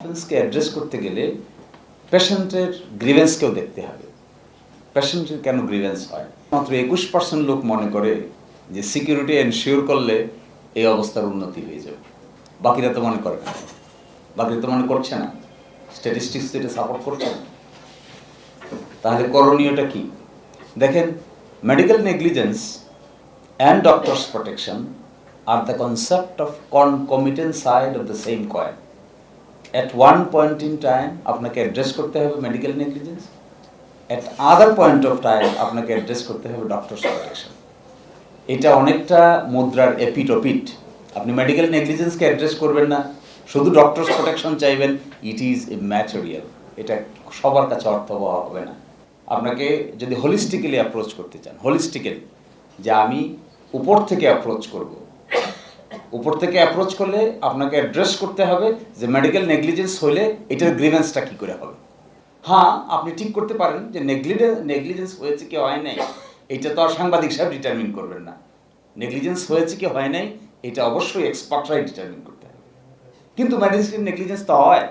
পেশেন্টসকে address করতে গেলে পেশেন্টের গ্রিভেন্সকেও দেখতে হবে। পেশেন্টের কেন গ্রিভেন্স হয়? মাত্র একুশ পার্সেন্ট লোক মনে করে যে সিকিউরিটি এনশিওর করলে এই অবস্থার উন্নতি হয়ে যাবে। বাকিরা তো মনে করে না। বাকিরা তো মনে করছে না। স্ট্যাটিস্টিক্স এটা সাপোর্ট করছে না। তাহলে করণীয়টা কি? দেখেন medical negligence and doctors protection R the concept of concomitant side of the same coin at one point in time আপনাকে অ্যাড্রেস করতে হবে medical negligence at other point of time আপনাকে অ্যাড্রেস করতে হবে ডক্টরস প্রোটেকশন এটা অনেকটা মুদ্রার এপিট ওপিট আপনি মেডিকেল নেগলিজেন্সকে অ্যাড্রেস করবেন না, শুধু ডক্টরস প্রোটেকশন চাইবেন ইট ইজ এ ম্যাটেরিয়াল এটা সবার কাছে অর্থবহ হবে না। আপনাকে যদি হোলিস্টিক্যালি অ্যাপ্রোচ করতে চান হোলিস্টিক্যালি যে আমি উপর থেকে অ্যাপ্রোচ করব উপর থেকে অ্যাপ্রোচ করলে আপনাকে অ্যাড্রেস করতে হবে যে মেডিকেল নেগলিজেন্স হলে এটার গ্রিভেন্সটা কী করে হবে। হ্যাঁ আপনি ঠিক করতে পারেন যে নেগলিজেন্স নেগলিজেন্স হয়েছে কি হয় নাই, এটা তো আর সাংবাদিক সাহেব ডিটারমিন করবেন না। নেগলিজেন্স হয়েছে কি হয় নাই, এটা অবশ্যই এক্সপার্টরাই ডিটারমিন করতে হবে। কিন্তু মেডিসিন নেগলিজেন্স তো হয়।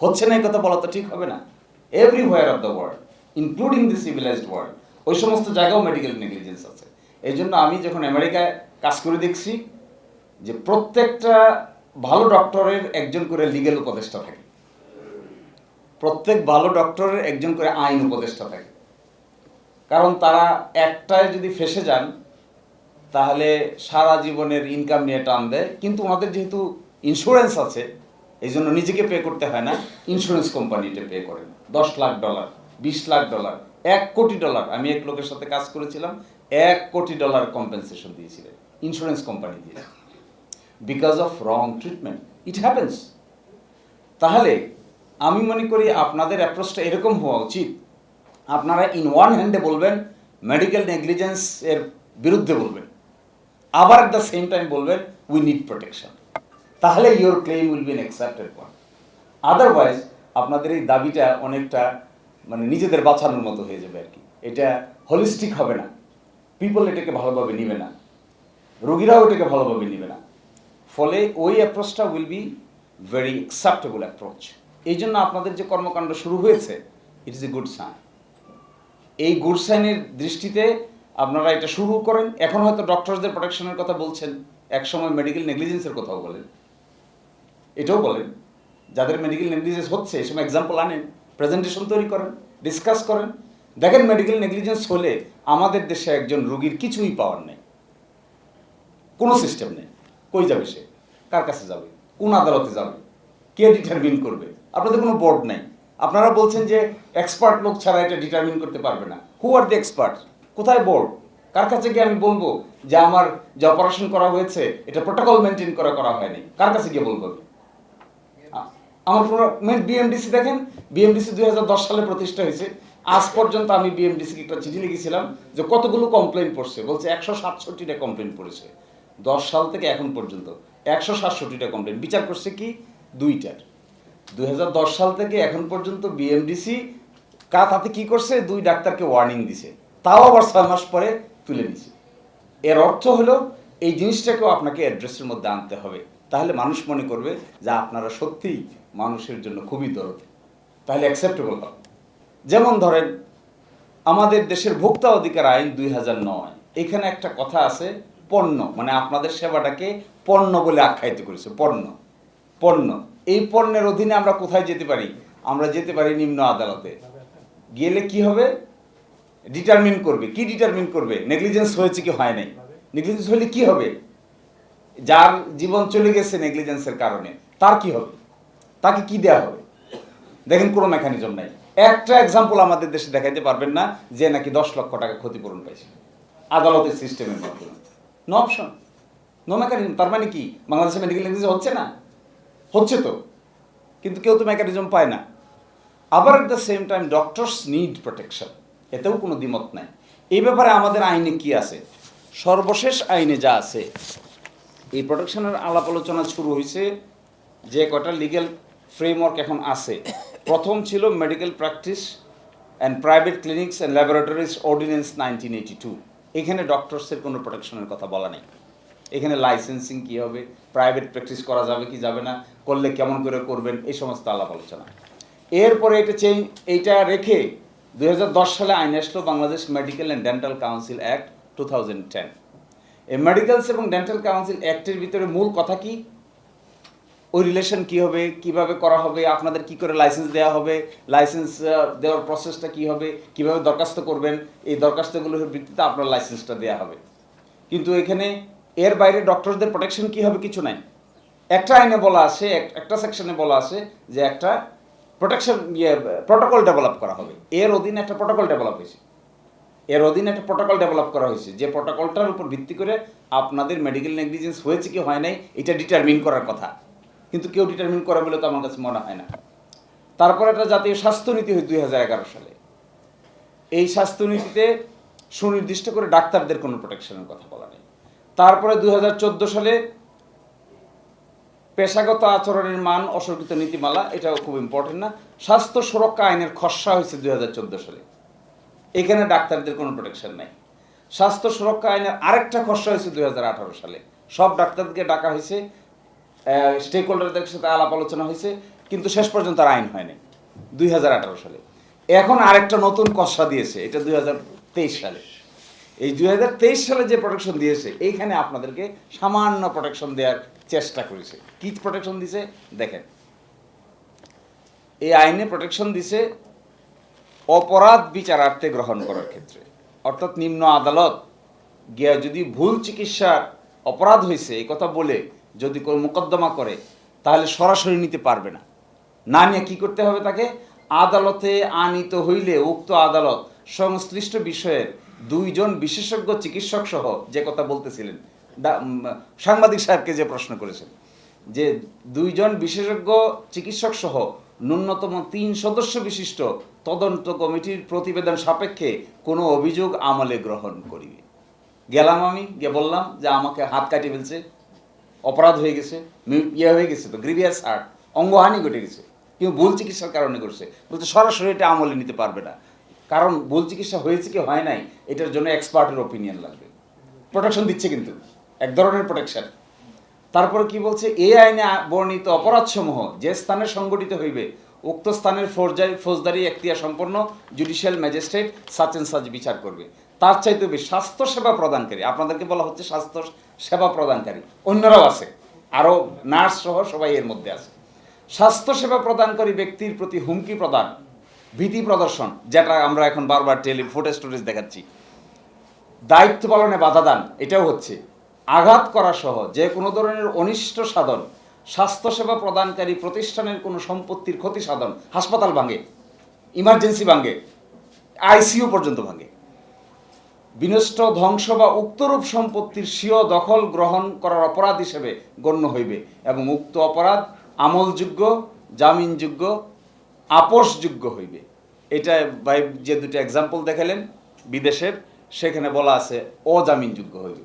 হচ্ছে না এই কথা বলা তো ঠিক হবে না। Every everywhere of the world including the civilized world ওই সমস্ত জায়গাও মেডিকেল নেগলিজেন্স আছে। এই জন্য আমি যখন আমেরিকায় কাজ করে দেখছি যে প্রত্যেকটা ভালো ডক্টরের একজন করে লিগেল উপদেষ্টা থাকে। প্রত্যেক ভালো ডক্টরের একজন করে আইন উপদেষ্টা থাকে। কারণ তারা একটায় যদি ফেসে যান, তাহলে সারা জীবনের ইনকাম নিয়ে টান দেয়। কিন্তু ওনাদের যেহেতু ইন্স্যুরেন্স আছে এই জন্য নিজেকে পে করতে হয় না। ইন্স্যুরেন্স কোম্পানিতে পে করেন দশ লাখ ডলার বিশ লাখ ডলার এক কোটি ডলার আমি এক লোকের সাথে কাজ করেছিলাম, এক কোটি ডলার কম্পেনসেশন দিয়েছিলেন। ইন্স্যুরেন্স কোম্পানি দিয়ে because of wrong treatment it happens তাহলে আমি মনে করি আপনাদের অ্যাপ্রোচটা এরকম হওয়া উচিত। আপনারা ইন ওয়ান হ্যান্ডে বলবেন মেডিকেল নেগলিজেন্স এর বিরুদ্ধে বলবেন। আবার অ্যাট দ্য সেম টাইম বলবেন উই নিড প্রোটেকশন তাহলে your claim will be accepted one otherwise আপনাদের এই দাবিটা অনেকটা মানে নিজেদের বাঁচানোর মতো হয়ে যাবে আর কি। এটা হলিস্টিক হবে না। পিপল এটাকে ভালোভাবে নিবে না। রোগীরাও এটাকে ভালোভাবে নিবে না। ফলে ওই অ্যাপ্রোচটা will be very acceptable approach এই জন্য আপনাদের যে কর্মকাণ্ড শুরু হয়েছে it is a good sign এই গুড সাইনের দৃষ্টিতে আপনারা এটা শুরু করেন। এখন হয়তো ডক্টরসদের প্রোটেকশনের কথা বলছেন, একসময় মেডিকেল নেগলিজেন্সের কথাও বলেন। এটাও বলেন, যাদের মেডিকেল নেগলিজেন্স হচ্ছে এই সময় এক্সাম্পল আনেন প্রেজেন্টেশন তৈরি করেন ডিসকাস করেন। দেখেন মেডিকেল নেগলিজেন্স হলে আমাদের দেশে একজন রুগীর কিছুই পাওয়ার নেই। কোনো সিস্টেম নেই। কই যাবে সে? কার কাছে যাবে? কোন আদালতে যাবে? কে ডিটারমিন করবে? আপনাদের কোনো বোর্ড নাই। আপনারা বলছেন যে এক্সপার্ট লোক ছাড়া এটা ডিটারমিন করতে পারবে না। হু আর দ্য এক্সপার্ট কোথায় বোর্ড কার কাছে গিয়ে আমি বলব যে আমার যে অপারেশন করা হয়েছে, এটা প্রোটোকল মেনটেন করা করা হয়নি। কার কাছে গিয়ে বলব আমার বিএমডিসি দেখেন বিএমডিসি দুই দশ সালে প্রতিষ্ঠা হয়েছে। আজ পর্যন্ত আমি বিএমডিসিকে একটা চিঠি লিখেছিলাম যে কতগুলো কমপ্লেন পড়ছে। বলছে একশো সাতষট্টিটা কমপ্লেন পড়েছে। দশ সাল থেকে এখন পর্যন্ত। একশো সাতষট্টিটা কমপ্লেন বিচার করছে কি? দুইটার। দুই হাজার দশ সাল থেকে এখন পর্যন্ত বিএমডিসি কা তাতে কি করছে? দুই ডাক্তারকে ওয়ার্নিং দিছে। তাও আবার ছয় মাস পরে তুলে নিছে। এর অর্থ হলো, এই জিনিসটাকেও আপনাকে অ্যাড্রেসের মধ্যে আনতে হবে। তাহলে মানুষ মনে করবে যে আপনারা সত্যিই মানুষের জন্য খুবই দরদ। তাহলে অ্যাকসেপ্টেবল হবে যেমন ধরেন, আমাদের দেশের ভোক্তা অধিকার আইন দুই এখানে একটা কথা আছে পণ্য মানে আপনাদের সেবাটাকে পণ্য বলে আখ্যায়িত করেছে, পণ্য পণ্য। এই পণ্যের অধীনে আমরা কোথায় যেতে পারি? আমরা যেতে পারি নিম্ন আদালতে। গেলে কি হবে? ডিটারমিন করবে। কি ডিটারমিন করবে? নেগলিজেন্স হয়েছে কি হয় নাই? নেগলিজেন্স হলে কি হবে? যার জীবন চলে গেছে নেগলিজেন্সের কারণে, তার কি হবে? তাকে কি দেওয়া হবে? দেখেন, কোনো মেকানিজম নাই। একটা এক্সাম্পল আমাদের দেশে দেখাইতে পারবেন না, যে নাকি দশ লক্ষ টাকা ক্ষতিপূরণ পাইছে। আদালতের সিস্টেমের মাধ্যমে। নো অপশন নো মেকানিজম তার মানে কি? বাংলাদেশে মেডিকেল নেগলিজেন্স হচ্ছে না? হচ্ছে তো। কিন্তু কেউ তো মেকানিজম পায় না। আবার at the same time doctors need protection এতেও কোনো দ্বিমত নাই। এই ব্যাপারে আমাদের আইনে কি আছে? সর্বশেষ আইনে যা আছে, এই প্রোটেকশনের আলাপ আলোচনা শুরু হয়েছে। যে কটা লিগ্যাল ফ্রেমওয়ার্ক এখন আছে। প্রথম ছিল medical practice and private clinics and laboratories ordinance nineteen eighty two এখানে ডক্টরসের কোনো প্রোটেকশনের কথা বলা নেই। এখানে লাইসেন্সিং কী হবে? প্রাইভেট প্র্যাকটিস করা যাবে কি যাবে না? করলে কেমন করে করবেন? এই সমস্ত আলাপ আলোচনা। এরপরে এটা চেঞ্জ এইটা রেখে দুই হাজার দশ সালে আইন আসলো Bangladesh medical and dental council act two thousand ten এই মেডিকেলস এবং ডেন্টাল কাউন্সিল অ্যাক্টের ভিতরে মূল কথা কি? ওই রিলেশন কি হবে, কীভাবে করা হবে, আপনাদের কি করে লাইসেন্স দেওয়া হবে লাইসেন্স দেওয়ার প্রসেসটা কি হবে, কীভাবে দরখাস্ত করবেন, এই দরখাস্তগুলোর ভিত্তিতে আপনার লাইসেন্সটা দেওয়া হবে। কিন্তু এখানে এর বাইরে ডক্টরদের প্রোটেকশন কি হবে কিছু নাই। একটা আইনে বলা আছে একটা সেকশনে বলা আছে যে একটা প্রোটেকশন ইয়ে প্রোটোকল ডেভেলপ করা হবে। এর অধীনে একটা প্রোটোকল ডেভেলপ হয়েছে। এর অধীনে একটা প্রোটোকল ডেভেলপ করা হয়েছে। যে প্রোটোকলটার উপর ভিত্তি করে আপনাদের মেডিকেল নেগলিজেন্স হয়েছে কি হয় নাই, এটা ডিটারমিন করার কথা। কিন্তু কেউ ডিটারমিন করে বলে তো আমার কাছে মনে হয় না। তারপর একটা জাতীয় স্বাস্থ্যনীতি হয় দুই হাজার এগারো সালে। এই স্বাস্থ্যনীতিতে সুনির্দিষ্ট করে ডাক্তারদের কোনো প্রোটেকশনের কথা বলা নেই। তারপরে দুই সালে পেশাগত আচরণের মান অসংকৃত নীতিমালা, এটাও খুব ইম্পর্টেন্ট না, স্বাস্থ্য সুরক্ষা আইনের খসড়া হয়েছে দুই হাজার চোদ্দ সালে। এখানে ডাক্তারদের কোনো প্রোটেকশন নাই। স্বাস্থ্য সুরক্ষা আইনের আরেকটা খসড়া হয়েছে দুই হাজার আঠারো সালে। সব ডাক্তারকে ডাকা হয়েছে স্টেক হোল্ডারদের সাথে আলাপ আলোচনা হয়েছে, কিন্তু শেষ পর্যন্ত আর আইন হয়নি, দুই হাজার আঠারো সালে। এখন আরেকটা নতুন কষা দিয়েছে, এটা দুই হাজার তেইশ সালে। এই দুই হাজার তেইশ সালে যে প্রোটেকশন দিয়েছে, এইখানে আপনাদেরকে সামান্য প্রোটেকশন দেওয়ার চেষ্টা করেছে। কি প্রোটেকশন দিছে? দেখেন। এই আইনে প্রোটেকশন দিছে অপরাধ বিচারার্থে গ্রহণ করার ক্ষেত্রে। অর্থাৎ নিম্ন আদালত গিয়া যদি ভুল চিকিৎসার অপরাধ হয়েছে এই কথা বলে যদি কোনো মোকদ্দমা করে, তাহলে সরাসরি নিতে পারবে না। না নিয়ে কী করতে হবে তাকে? আদালতে আনিত হইলে উক্ত আদালত সংশ্লিষ্ট বিষয়ের দুইজন বিশেষজ্ঞ চিকিৎসক সহ যে কথা বলতেছিলেন সাংবাদিক সাহেবকে যে প্রশ্ন করেছেন, যে দুইজন বিশেষজ্ঞ চিকিৎসক সহ ন্যূনতম তিন সদস্য বিশিষ্ট তদন্ত কমিটির প্রতিবেদন সাপেক্ষে কোনো অভিযোগ আমলে গ্রহণ করিবে। গেলাম আমি, গিয়ে বললাম যে আমাকে হাত কাটিয়ে ফেলছে। অপরাধ হয়ে গেছে ইয়ে হয়ে গেছে তো গ্রিভিয়াস হার্ট অঙ্গহানি ঘটে গেছে। কিন্তু ভুল চিকিৎসার কারণে করছে। বলতে সরাসরি এটা আমলে নিতে পারবে না। কারণ ভুল চিকিৎসা হয়েছে কি হয় নাই, এটার জন্য এক্সপার্টের ওপিনিয়ন লাগবে। প্রোটেকশন দিচ্ছে কিন্তু, এক ধরনের প্রোটেকশন তারপরে কি বলছে, এই আইনে বর্ণিত অপরাধসমূহ যে স্থানে সংগঠিত হইবে, উক্ত স্থানের ফৌজদারি ফৌজদারি এখতিয়ার সম্পন্ন judicial magistrate such and such বিচার করবে। তার চাইতে বেশি স্বাস্থ্য সেবা প্রদানকারী। আপনাদেরকে বলা হচ্ছে স্বাস্থ্য সেবা প্রদানকারী। অন্যরাও আছে। আরও নার্স সহ সবাই এর মধ্যে আছে। স্বাস্থ্য সেবা প্রদানকারী ব্যক্তির প্রতি হুমকি প্রদান, ভীতি প্রদর্শন, যেটা আমরা এখন বারবার টেলি ফুটেজ টুটেজ দেখাচ্ছি। দায়িত্ব পালনে বাধা দান, এটাও হচ্ছে। আঘাত করা সহ যে কোনো ধরনের অনিষ্ট সাধন স্বাস্থ্যসেবা প্রদানকারী প্রতিষ্ঠানের কোনো সম্পত্তির ক্ষতি সাধন, হাসপাতাল ভাঙে, ইমার্জেন্সি ভাঙে, আইসিইউ পর্যন্ত ভাঙে। বিনষ্ট ধ্বংস বা উক্তরূপ সম্পত্তির স্বীয় দখল গ্রহণ করার অপরাধ হিসেবে গণ্য হইবে এবং উক্ত অপরাধ আমলযোগ্য, জামিনযোগ্য, আপোষযোগ্য হইবে। এটা ভাই যে দুটো এক্সাম্পল দেখালেন বিদেশের, সেখানে বলা আছে অজামিনযোগ্য হইবে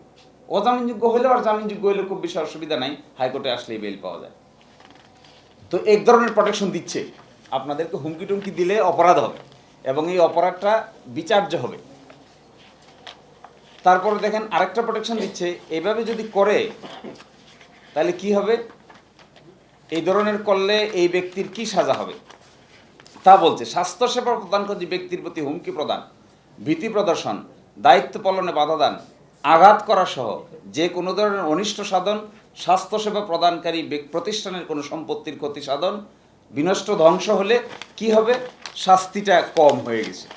অজামিনযোগ্য হইলে আর জামিনযোগ্য হইলে খুব বেশি অসুবিধা নাই, হাইকোর্টে আসলেই বেল পাওয়া যায়। তো এক ধরনের প্রোটেকশন দিচ্ছে। আপনাদেরকে হুমকি টুমকি দিলে অপরাধ হবে এবং এই অপরাধটা বিচার্য হবে। তারপরে দেখেন আরেকটা প্রোটেকশন দিচ্ছে। এইভাবে যদি করে, তাহলে কি হবে? এই ধরনের করলে এই ব্যক্তির কি সাজা হবে? তা বলছে, স্বাস্থ্যসেবা প্রদানকারী ব্যক্তির প্রতি হুমকি প্রদান, ভীতি প্রদর্শন, দায়িত্ব পালনে বাধা দান, আঘাত করা সহ যে কোনো ধরনের অনিষ্ট সাধন, স্বাস্থ্যসেবা প্রদানকারী প্রতিষ্ঠানের কোনো সম্পত্তির ক্ষতি সাধন, বিনষ্ট ধ্বংস হলে কি হবে? শাস্তিটা কম হয়ে গেছে।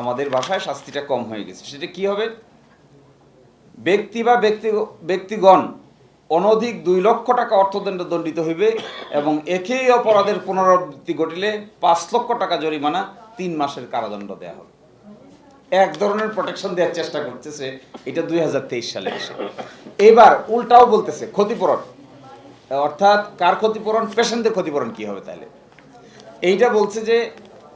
আমাদের ভাষায় শাস্তিটা কম হয়ে গেছে। সেটা কি হবে? ব্যক্তি বা ব্যক্তি, ব্যক্তিগণ অনধিক দুই লক্ষ টাকা অর্থদণ্ড দণ্ডিত হইবে এবং একই অপরাধের পুনরাবৃত্তি ঘটিলে পাঁচ লক্ষ টাকা জরিমানা তিন মাসের কারাদণ্ড দেওয়া হবে। এক ধরনের প্রোটেকশন দেওয়ার চেষ্টা করতেছে এটা দুই হাজার তেইশ সালে এসে। এবার উল্টাও বলতেছে, ক্ষতিপূরণ। অর্থাৎ কার ক্ষতিপূরণ? পেশেন্টদের ক্ষতিপূরণ কি হবে তাহলে? এইটা বলছে যে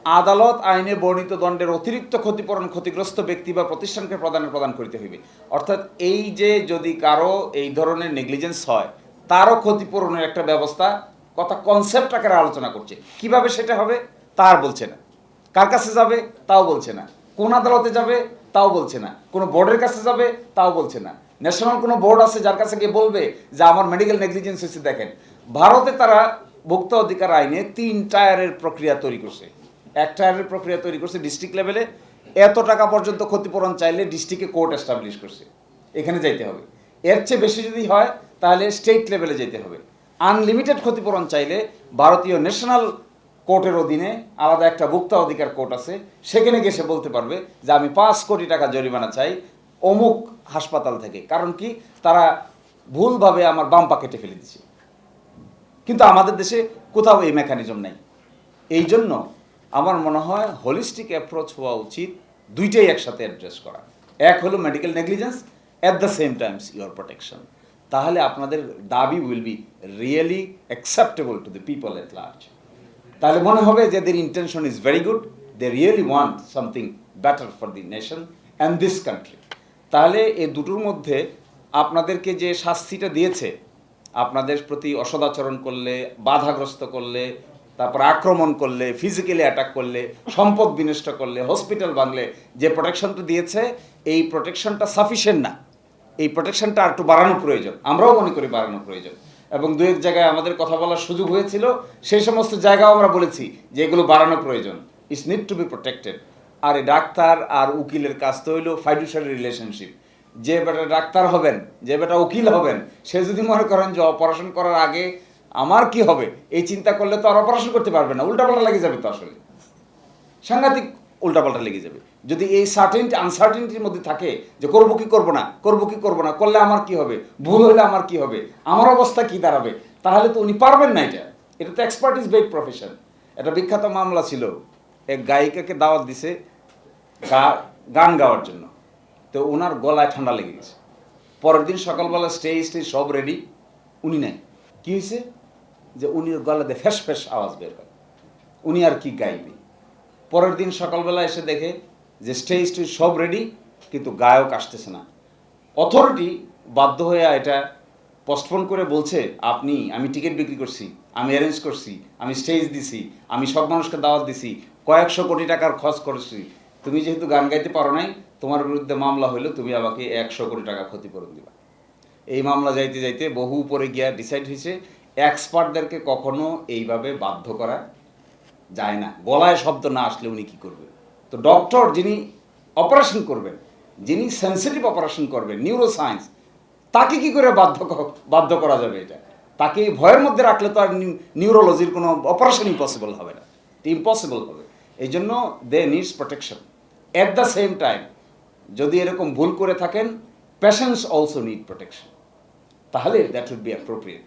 আদালত আইনে বর্ণিত দণ্ডের অতিরিক্ত ক্ষতিপূরণ ক্ষতিগ্রস্ত ব্যক্তি বা প্রতিষ্ঠানকে প্রদানের প্রদান করিতে হইবে। অর্থাৎ এই যে যদি কারও এই ধরনের নেগলিজেন্স হয়, তারও ক্ষতিপূরণের একটা ব্যবস্থা কথা কনসেপ্ট আকারে আলোচনা করছে। কীভাবে সেটা হবে, তার বলছে না। কার কাছে যাবে, তাও বলছে না। কোন আদালতে যাবে, তাও বলছে না। কোনো বোর্ডের কাছে যাবে, তাও বলছে না। ন্যাশনাল কোনো বোর্ড আছে যার কাছে গিয়ে বলবে যে, আমার মেডিকেল নেগলিজেন্স হচ্ছে দেখেন। ভারতে তারা ভোক্তা অধিকার আইনে তিন টায়ারের প্রক্রিয়া তৈরি করছে। এক টায়ারের প্রক্রিয়া তৈরি করছে ডিস্ট্রিক্ট লেভেলে এত টাকা পর্যন্ত ক্ষতিপূরণ চাইলে ডিস্ট্রিক্টে কোর্ট এস্টাবলিশ করছে। এখানে যাইতে হবে। এর চেয়ে বেশি যদি হয়, তাহলে স্টেট লেভেলে যেতে হবে। আনলিমিটেড ক্ষতিপূরণ চাইলে ভারতীয় ন্যাশনাল কোর্টের অধীনে আলাদা একটা ভোক্তা অধিকার কোর্ট আছে, সেখানে গিয়ে সে বলতে পারবে যে আমি পাঁচ কোটি টাকা জরিমানা চাই অমুক হাসপাতাল থেকে। কারণ কি? তারা ভুলভাবে আমার বাম্পা কেটে ফেলে দিচ্ছে কিন্তু আমাদের দেশে কোথাও এই মেকানিজম নেই। এই জন্য আমার মনে হয় হোলিস্টিক অ্যাপ্রোচ হওয়া উচিত দুইটাই একসাথে অ্যাড্রেস করা। এক হলো medical negligence at the same times your protection তাহলে আপনাদের দাবি will be really acceptable to the people at large তাহলে মনে হবে যে their intention is very good they really want something better for the nation and this country তাহলে এই দুটোর মধ্যে আপনাদেরকে যে শাস্তিটা দিয়েছে, আপনাদের প্রতি অসদাচরণ করলে, বাধাগ্রস্ত করলে তারপর আক্রমণ করলে ফিজিক্যালি অ্যাটাক করলে, সম্পদ বিনষ্ট করলে হসপিটাল ভাঙলে, যে প্রোটেকশনটা দিয়েছে, এই প্রোটেকশনটা সাফিসিয়েন্ট না। এই প্রোটেকশনটা আর একটু বাড়ানো প্রয়োজন। আমরাও মনে করি বাড়ানো প্রয়োজন। এবং দু এক জায়গায় আমাদের কথা বলার সুযোগ হয়েছিল সেই সমস্ত জায়গাও আমরা বলেছি যে এগুলো বাড়ানো প্রয়োজন। It's need to be protected আর এই ডাক্তার আর উকিলের কাজ তো হইল ফাইডুশিয়ারি রিলেশনশিপ যে বেটা ডাক্তার হবেন, যে বেটা উকিল হবেন, সে যদি মনে করেন যে অপারেশন করার আগে আমার কি হবে? এই চিন্তা করলে তো আর অপারেশন করতে পারবে না। উল্টাপাল্টা লেগে যাবে তো আসলে। সাংঘাতিক উল্টাপাল্টা লেগে যাবে। যদি এই সার্টেনটি আনসার্টেনটির মধ্যে থাকে যে করব কি করব না, করব কি করব না, করলে আমার কি হবে? ভুল হলে আমার কি হবে? আমার অবস্থা কি দাঁড়াবে? তাহলে তো উনি পারবেন না এটা। এটা তো এক্সপার্ট ইজ বেড প্রফেশন এটা বিখ্যাত মামলা ছিল। এক গায়িকাকে দাওয়াত দিছে গান গাওয়ার জন্য। তো ওনার গলায় ঠান্ডা লেগে গেছে। পরের দিন সকালবেলা স্টেজ স্টেজ সব রেডি উনি নাই। কি হয়েছে যে উনি গলাতে ফ্যাস ফ্যাস আওয়াজ বের হয় উনি আর কি গাইবে? পরের দিন সকালবেলা এসে দেখে যে স্টেজ স্টেজ সব রেডি কিন্তু গায়ক আসতেছে না। অথরিটি বাধ্য হয়ে এটা পোস্টপোন করে বলছে, আপনি, আমি টিকিট বিক্রি করছি, আমি অ্যারেঞ্জ করছি, আমি স্টেজ দিছি, আমি সব মানুষকে দাওয়াত দিছি, কয়েকশো কোটি টাকার খরচ করেছি। তুমি যেহেতু গান গাইতে পারো নাই, তোমার বিরুদ্ধে মামলা হইল, তুমি আমাকে একশো কোটি টাকা ক্ষতিপূরণ দিবা। এই মামলা যাইতে যাইতে বহু উপরে গিয়া ডিসাইড হয়েছে এক্সপার্টদেরকে কখনো এইভাবে বাধ্য করা যায় না। গলায় শব্দ না আসলে উনি কি করবেন? তো ডক্টর যিনি অপারেশন করবেন, যিনি সেন্সিটিভ অপারেশন করবেন নিউরো সায়েন্স তাকে কি করে বাধ্য বাধ্য করা যাবে এটা? তাকে ভয়ের মধ্যে রাখলে তো আর নিউরোলজির কোনো অপারেশন ইম্পসিবল হবে না। ইম্পসিবল হবে। এই জন্য they needs protection at the same time যদি এরকম ভুল করে থাকেন পেশেন্টস অলসো নিড প্রোটেকশন তাহলে দ্যাট উড বি অ্যাপ্রোপ্রিয়েট